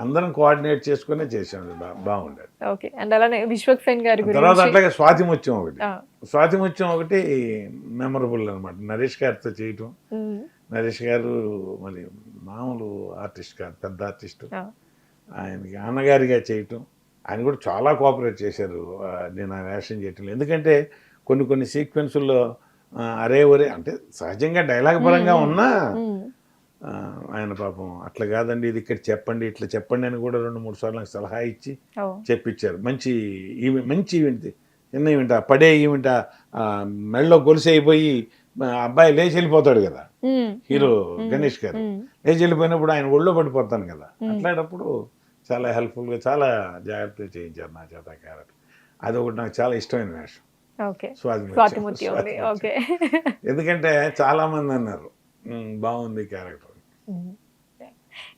అందరం కోఆర్డినేట్ చేసుకునే చేసాం బాగుండేది. ఓకే. అండ్ అలానే విశ్వక్ సేన్ గారి తర్వాత అట్లాగే స్వాతిముత్యం ఒకటి. స్వాతిముత్యం ఒకటి మెమరబుల్ అనమాట నరేష్ గారితో చేయటం. నరేష్ గారు మరి మామూలు ఆర్టిస్ట్ కాదు పెద్ద ఆర్టిస్ట్. ఆయనకి అన్నగారిగా చేయటం. ఆయన కూడా చాలా కోఆపరేట్ చేశారు. నేను ఆ వేషం చేయటం ఎందుకంటే కొన్ని కొన్ని సీక్వెన్సుల్లో అరే ఒరే అంటే సహజంగా డైలాగ్ పరంగా ఉన్నా ఆయన పాపం అట్లా కాదండి ఇది ఇక్కడ చెప్పండి ఇట్లా చెప్పండి అని కూడా రెండు మూడు సార్లు నాకు సలహా ఇచ్చి చెప్పించారు మంచి ఈవెంట్ మంచి ఈవెంట్ చిన్న ఈవెంట్ పడే ఈవెంట్ మెడలో గొలుసు అయిపోయి అబ్బాయి లేచి వెళ్ళిపోతాడు కదా. హీరో గణేష్ గారు. లేచి వెళ్ళిపోయినప్పుడు ఆయన ఒళ్ళో పడిపోతాను కదా. అట్లాంటప్పుడు చాలా హెల్ప్ఫుల్గా చాలా జాగ్రత్తగా చేయించారు నా చేత క్యారెక్టర్ అది ఒకటి నాకు చాలా ఇష్టమైన వేషం. ఓకే. స్వాతి స్వాతిముత్యం ఉంది. స్వాతిముత్యం. ఓకే. ఎందుకంటే చాలా మంది అన్నారు "ఉమ్, బాగుంది క్యారెక్టర్.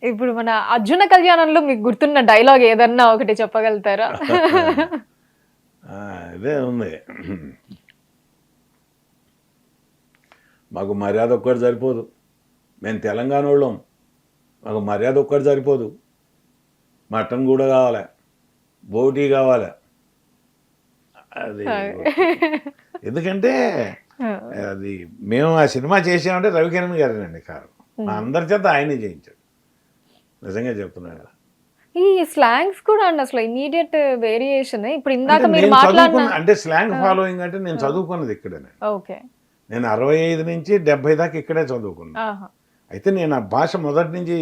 ఇప్పుడు మన అర్జున కళ్యాణంలో మీకు గుర్తున్న డైలాగ్ ఏదన్నా ఒకటి చెప్పగలుగుతారా? ఇదే ఉంది. మాకు మర్యాద ఒక్కటి సరిపోదు. మేము తెలంగాణ వాళ్ళం. మాకు మర్యాద ఒక్కటి సరిపోదు. మటన్ కూడా కావాలి. బోటీ కావాలి. అది ఎందుకంటే అది మేము ఆ సినిమా చేసామంటే రవికిరణ్ గారేనండి కారు. మా అందరి చేత ఆయనే చేయించాడు. నిజంగా చెప్తున్నాను కదా. ఈ స్లాంగ్స్ కూడా అండి అసలు ఇమీడియట్ వేరియేషన్ ఇప్పుడు ఇందాక మీరు నేను మాట్లాడిన చదువుకున్న అంటే స్లాంగ్ ఫాలోయింగ్ అంటే నేను చదువుకున్నది ఇక్కడే ఓకే. నేను అరవై ఐదు నుంచి డెబ్బై దాకా ఇక్కడే చదువుకున్నాను ఆహా. అయితే నేను ఆ భాష మొదటి నుంచి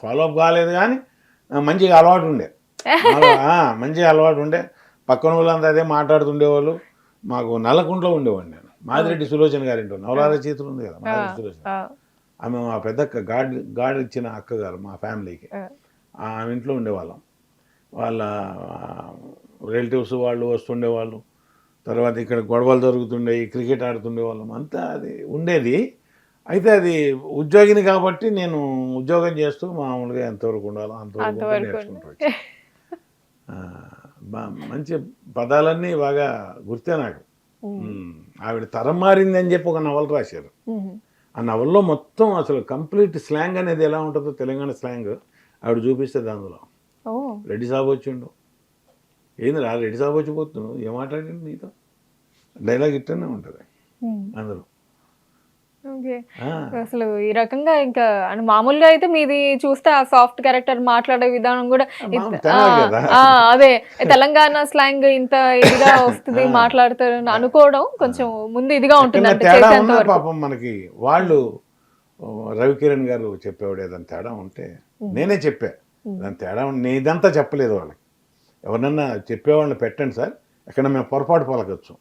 ఫాలో అప్ కాలేదు కానీ మంచిగా అలవాటు ఉండే. మంచిగా అలవాటు ఉండే. పక్కన వాళ్ళంతా అదే మాట్లాడుతుండేవాళ్ళు. మాకు నల్లకుంట్లో ఉండేవాడిని నేను. మాదిరెడ్డి సులోచన గారి ఇంట్లో. నవలార చేతులు ఉంది కదా మాదిరెడ్డి సులోచన. ఆమె మా పెద్దక్క గాడ్ గాడ్ ఇచ్చిన అక్కగారు మా ఫ్యామిలీకి. ఆమె ఇంట్లో ఉండేవాళ్ళం. వాళ్ళ రిలేటివ్స్ వాళ్ళు వస్తుండేవాళ్ళు. తర్వాత ఇక్కడ గొడవలు జరుగుతుండేవి క్రికెట్ ఆడుతుండేవాళ్ళం. అంతా అది ఉండేది. అయితే అది ఉద్యోగిని కాబట్టి నేను ఉద్యోగం చేస్తూ మామూలుగా ఎంతవరకు ఉండాలో అంతవరకు నేర్చుకుంటూ మంచి పదాలన్నీ బాగా గుర్తే నాకు. ఆవిడ తరం మారింది అని చెప్పి ఒక నవల రాశారు. ఆ నవల్లో మొత్తం అసలు కంప్లీట్ స్లాంగ్ అనేది ఎలా ఉంటుందో తెలంగాణ స్లాంగ్ ఆవిడ చూపిస్తుంది అందులో రెడ్డి సాబు వచ్చిండు. ఏంది రా రెడ్డి సాబు వచ్చిపోతున్నావు ఏం మాట్లాడిండు నీతో? డైలాగ్ ఇట్టనే ఉంటుంది. అందులో. అసలు ఈ రకంగా ఇంకా మామూలుగా అయితే మీది చూస్తే ఆ సాఫ్ట్ క్యారెక్టర్ మాట్లాడే విధానం కూడా అదే. తెలంగాణ స్లాంగ్ ఇంత ఇదిగా వస్తుంది మాట్లాడతారు అని అనుకోవడం కొంచెం ముందు ఇదిగా ఉంటుంది పాపం మనకి వాళ్ళు రవికిరణ్ గారు చెప్పేవాడు ఏదైనా తేడా ఉంటే నేనే చెప్పా. దాని తేడా ఇదంతా చెప్పలేదు వాళ్ళకి. ఎవరన్నా చెప్పేవాళ్ళని పెట్టండి సార్ ఎక్కడ మేము పొరపాటు పలకచ్చు.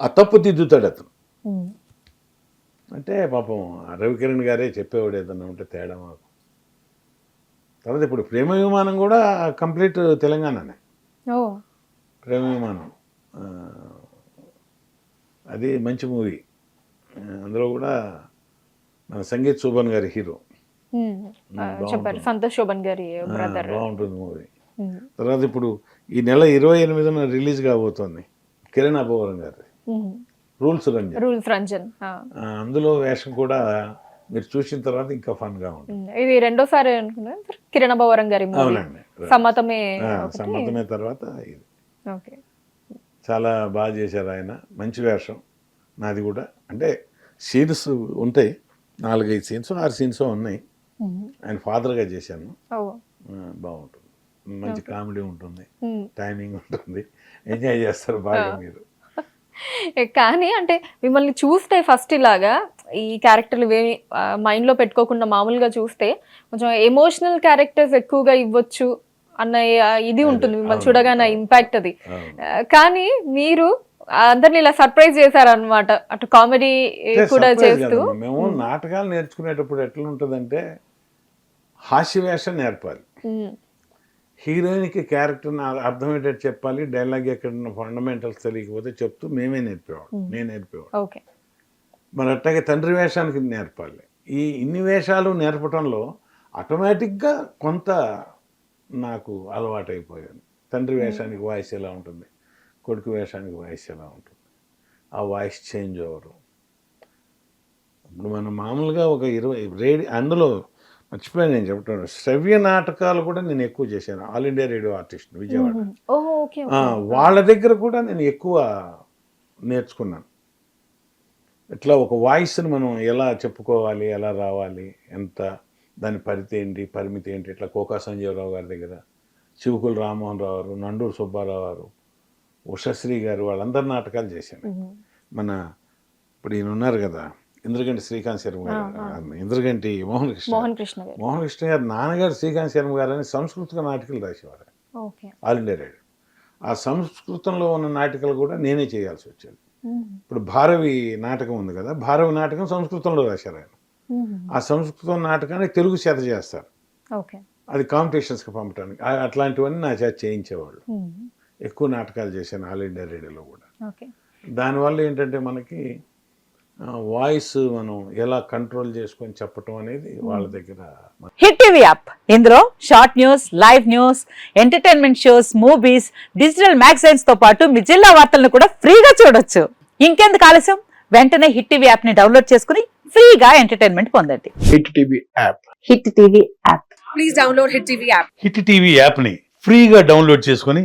ఆ తప్పు దిద్దుతాడు అతను. అంటే పాపం రవికిరణ్ గారే చెప్పేవాడు ఏదన్నా ఉంటే తేడా మాకు. తర్వాత ఇప్పుడు ప్రేమ విమానం కూడా కంప్లీట్ తెలంగాణనే. ప్రేమ విమానం అది మంచి మూవీ. అందులో కూడా మన సంగీత్ శోభన్ గారి హీరో. చెప్పారు. సంతోష్ శోభన్ గారి బ్రదర్. బాగుంటుంది మూవీ. తర్వాత ఇప్పుడు ఈ నెల ఇరవై ఎనిమిదిన రిలీజ్ కాబోతోంది. కిరణ్ అబ్బవరం గారి రూల్స్ రంజన్ రూల్స్ రంజన్ అందులో వేషం కూడా మీరు చూసిన తర్వాత ఇంకా ఫన్గా ఉంటుంది. ఉమ్, ఇది రెండోసారి కిరణ్ భవరం గారి అవునండి. సమ్మతమే. సమ్మతమే తర్వాత ఇది. ఓకే. చాలా బాగా చేశారు ఆయన. మంచి వేషం. నాది కూడా. అంటే సీన్స్ ఉంటాయి. నాలుగైదు సీన్స్ ఆరు సీన్స్ ఉన్నాయి. ఆయన ఫాదర్గా చేశాను. బాగుంటుంది. మంచి కామెడీ ఉంటుంది. టైమింగ్ ఉంటుంది. ఎంజాయ్ చేస్తారు బాగా మీరు. కానీ అంటే మిమ్మల్ని చూస్తే ఫస్ట్ ఇలాగా ఈ క్యారెక్టర్లు ఏమి మైండ్లో పెట్టుకోకుండా మామూలుగా చూస్తే కొంచెం ఎమోషనల్ క్యారెక్టర్స్ ఎక్కువగా ఇవ్వచ్చు అన్న ఇది ఉంటుంది. మిమ్మల్ని చూడగానే. ఇంపాక్ట్ అది. కానీ మీరు అందరిని ఇలా సర్ప్రైజ్ చేశారనమాట అటు కామెడీ కూడా చేస్తూ. మేము నాటకాలు నేర్చుకునేటప్పుడు ఎట్లా ఉంటుందంటే హాస్య వేషం నేర్పాలి హీరోయిన్కి క్యారెక్టర్ని అర్థమయ్యేటట్టు చెప్పాలి డైలాగ్ ఎక్కడ ఫండమెంటల్స్ తెలియకపోతే చెప్తూ మేమే నేర్పేవాడు నేను నేర్పేవాడు ఓకే. మరి అట్లాగే తండ్రి వేషానికి నేర్పాలి. ఈ ఇన్ని వేషాలు నేర్పటంలో ఆటోమేటిక్గా కొంత నాకు అలవాటైపోయాను. తండ్రి వేషానికి వాయిస్ ఎలా ఉంటుంది? కొడుకు వేషానికి వాయిస్ ఎలా ఉంటుంది? ఆ వాయిస్ చేంజ్ ఓవరు ఇప్పుడు మనం మామూలుగా ఒక ఇరవై రేడి అందులో మర్చిపోయాను నేను చెప్పడం శ్రవ్య నాటకాలు కూడా నేను ఎక్కువ చేశాను. All India radio artist Vijayawada. వాళ్ళ దగ్గర కూడా నేను ఎక్కువ నేర్చుకున్నాను. ఇట్లా ఒక వాయిస్ని మనం ఎలా చెప్పుకోవాలి ఎలా రావాలి ఎంత దాని పరిధి ఏంటి పరిమితి ఏంటి ఇట్లా కోకా సంజీవరావు గారి దగ్గర చివుకుల రామ్మోహన్ రావు గారు నండూరు సుబ్బారావు గారు ఉషశ్రీ గారు వాళ్ళందరి నాటకాలు చేశాను. మన ఇప్పుడు ఈయన ఉన్నారు కదా ఇంద్రగంటి శ్రీకాంత్ శర్మ గారు ఇంద్రగంటి మోహన్ కృష్ణ మోహన్ కృష్ణ గారు. మోహన్ కృష్ణ గారు నాన్నగారు శ్రీకాంత్ శర్మ గారు అని సంస్కృత నాటకాలు రాసేవారు. All India radio. ఆ సంస్కృతంలో ఉన్న నాటకాలు కూడా నేనే చేయాల్సి వచ్చేది. ఇప్పుడు భారవి నాటకం ఉంది కదా భారవి నాటకం సంస్కృతంలో రాశారు ఆయన. ఆ సంస్కృతం నాటకాన్ని తెలుగు చేత చేస్తారు. అది కాంపిటీషన్స్కి పంపడానికి అట్లాంటివన్నీ నా చేత చేయించేవాళ్ళు. ఎక్కువ నాటకాలు చేశాను ఆల్ ఇండియా రేడియోలో కూడా. దానివల్ల ఏంటంటే మనకి వాయిస్ మనం ఎలా కంట్రోల్ చేసుకొని చెప్పటం అనేది వాళ్ళ దగ్గర హిట్ టీవీ యాప్. ఇందులో short news live news entertainment shows movies digital మ్యాగజైన్స్తో పాటు మీ జిల్లా వార్తలను కూడా ఫ్రీగా చూడొచ్చు. ఇంకెందుకు ఆలస్యం? వెంటనే హిట్ టీవీ యాప్ని డౌన్లోడ్ చేసుకుని ఫ్రీగా ఎంటర్టైన్మెంట్ పొందండి. Hit TV app. Hit TV app. Hit TV యాప్ని ఫ్రీగా డౌన్లోడ్ చేసుకొని